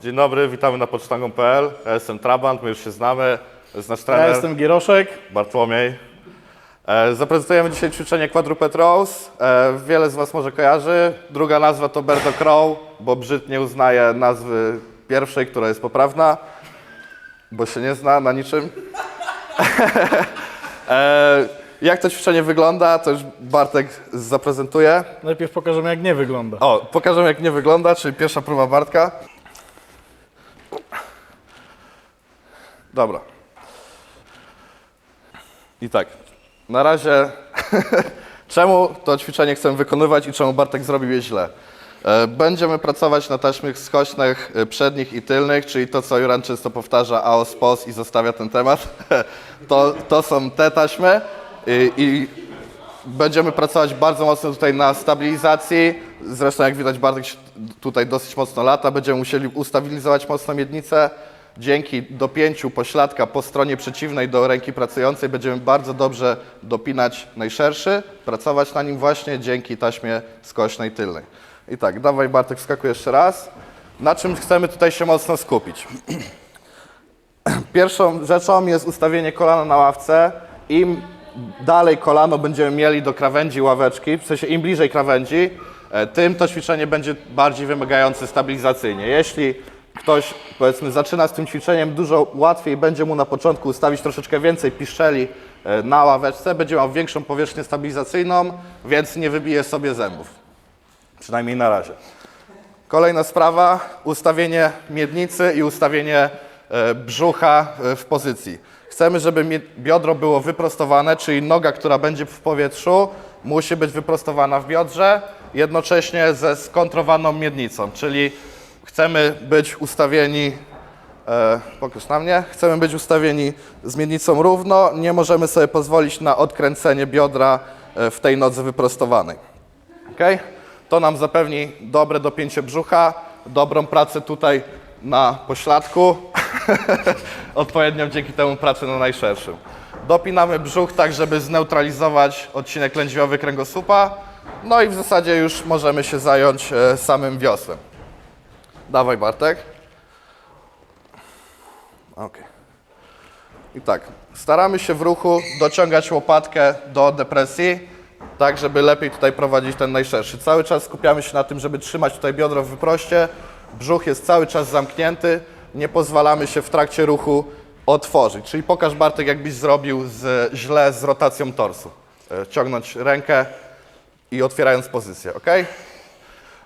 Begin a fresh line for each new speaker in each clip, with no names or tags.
Dzień dobry, witamy na pocztangą.pl. Ja jestem Trabant, my już się znamy. Jest nasz
Ja
trener
jestem Gieroszek.
Bartłomiej. E, Zaprezentujemy dzisiaj ćwiczenie Quadruped Rows. E, Wiele z Was może kojarzy. Druga nazwa to Berto Crow, bo Brzyd nie uznaje nazwy pierwszej, która jest poprawna, bo się nie zna na niczym. E, Jak to ćwiczenie wygląda, to już Bartek zaprezentuje.
Najpierw pokażemy, jak nie wygląda.
O, pokażę jak nie wygląda, czyli pierwsza próba Bartka. Dobra. I tak, na razie czemu to ćwiczenie chcemy wykonywać i czemu Bartek zrobił je źle? E, Będziemy pracować na taśmach skośnych e, przednich i tylnych, czyli to, co Juran często powtarza, AOS, POS i zostawia ten temat. To, to są te taśmy i, i Będziemy pracować bardzo mocno tutaj na stabilizacji. Zresztą jak widać Bartek tutaj dosyć mocno lata. Będziemy musieli ustabilizować mocno miednicę. Dzięki dopięciu pośladka po stronie przeciwnej do ręki pracującej będziemy bardzo dobrze dopinać najszerszy, pracować na nim właśnie dzięki taśmie skośnej tylnej. I tak, dawaj Bartek, skakuj jeszcze raz. Na czym chcemy tutaj się mocno skupić? Pierwszą rzeczą jest ustawienie kolana na ławce. Im dalej kolano będziemy mieli do krawędzi ławeczki, w sensie im bliżej krawędzi, e, tym to ćwiczenie będzie bardziej wymagające stabilizacyjnie. Jeśli ktoś, powiedzmy, zaczyna z tym ćwiczeniem, dużo łatwiej będzie mu na początku ustawić troszeczkę więcej piszczeli e, na ławeczce, będzie miał większą powierzchnię stabilizacyjną, więc nie wybije sobie zębów. Przynajmniej na razie. Kolejna sprawa, ustawienie miednicy i ustawienie e, brzucha e, w pozycji. Chcemy, żeby biodro było wyprostowane, czyli noga, która będzie w powietrzu, musi być wyprostowana w biodrze, jednocześnie ze skontrowaną miednicą, czyli chcemy być ustawieni, e, na mnie, chcemy być ustawieni z miednicą równo, nie możemy sobie pozwolić na odkręcenie biodra e, w tej nodze wyprostowanej. Okay? To nam zapewni dobre dopięcie brzucha, dobrą pracę tutaj na pośladku, odpowiednią dzięki temu pracę na najszerszym. Dopinamy brzuch tak, żeby zneutralizować odcinek lędźwiowy kręgosłupa, no i w zasadzie już możemy się zająć e, samym wiosłem. Dawaj Bartek. Ok. I tak, staramy się w ruchu dociągać łopatkę do depresji, tak żeby lepiej tutaj prowadzić ten najszerszy. Cały czas skupiamy się na tym, żeby trzymać tutaj biodro w wyproście. Brzuch jest cały czas zamknięty, nie pozwalamy się w trakcie ruchu otworzyć. Czyli pokaż Bartek, jakbyś zrobił z, źle z rotacją torsu. E, Ciągnąć rękę i otwierając pozycję, ok?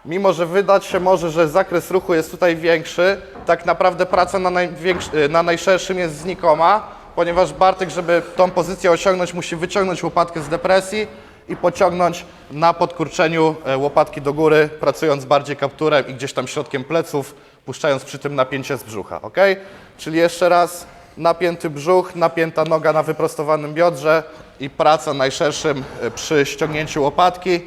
Mimo, że wydać się może, że zakres ruchu jest tutaj większy, tak naprawdę praca na, największy, na najszerszym jest znikoma, ponieważ Bartek, żeby tą pozycję osiągnąć, musi wyciągnąć łopatkę z depresji i pociągnąć na podkurczeniu e, łopatki do góry, pracując bardziej kapturem i gdzieś tam środkiem pleców, puszczając przy tym napięcie z brzucha, ok? Czyli jeszcze raz, napięty brzuch, napięta noga na wyprostowanym biodrze i praca najszerszym e, przy ściągnięciu łopatki.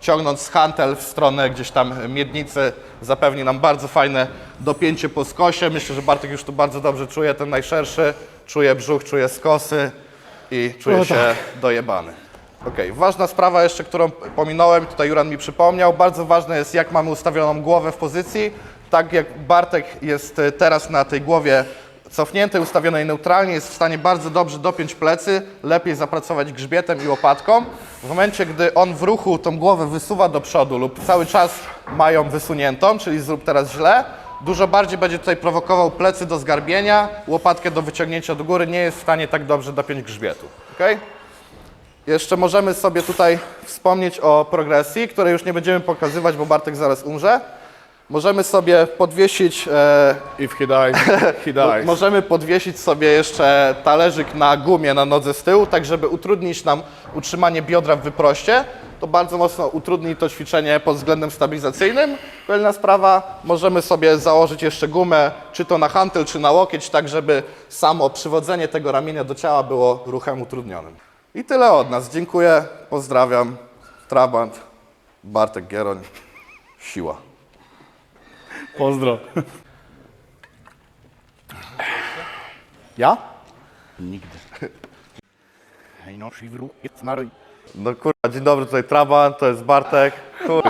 Ciągnąc hantel w stronę gdzieś tam miednicy, zapewni nam bardzo fajne dopięcie po skosie. Myślę, że Bartek już tu bardzo dobrze czuje ten najszerszy, czuje brzuch, czuje skosy i czuje
O,
się
tak.
dojebany. Okej, ważna sprawa jeszcze, którą pominąłem, tutaj Juran mi przypomniał, bardzo ważne jest jak mamy ustawioną głowę w pozycji. Tak jak Bartek jest e, teraz na tej głowie cofniętej, ustawionej neutralnie, jest w stanie bardzo dobrze dopiąć plecy, lepiej zapracować grzbietem i łopatką. W momencie, gdy on w ruchu tą głowę wysuwa do przodu lub cały czas mają wysuniętą, czyli zrób teraz źle, dużo bardziej będzie tutaj prowokował plecy do zgarbienia, łopatkę do wyciągnięcia do góry, nie jest w stanie tak dobrze dopiąć grzbietu. Okay? Jeszcze możemy sobie tutaj wspomnieć o progresji, której już nie będziemy pokazywać, bo Bartek zaraz umrze. Możemy sobie podwiesić e,
If he dies, he dies.
Możemy podwiesić sobie jeszcze talerzyk na gumie na nodze z tyłu, tak żeby utrudnić nam utrzymanie biodra w wyproście. To bardzo mocno utrudni to ćwiczenie pod względem stabilizacyjnym. Kolejna sprawa, możemy sobie założyć jeszcze gumę, czy to na hantel, czy na łokieć, tak żeby samo przywodzenie tego ramienia do ciała było ruchem utrudnionym. I tyle od nas. Dziękuję, pozdrawiam. Trabant, Bartek Gieroń, siła.
Pozdro. Ja?
Hej no, szywru, jest maruj.
No kurwa, dzień dobry, tutaj Trabant, to jest Bartek. Chuj.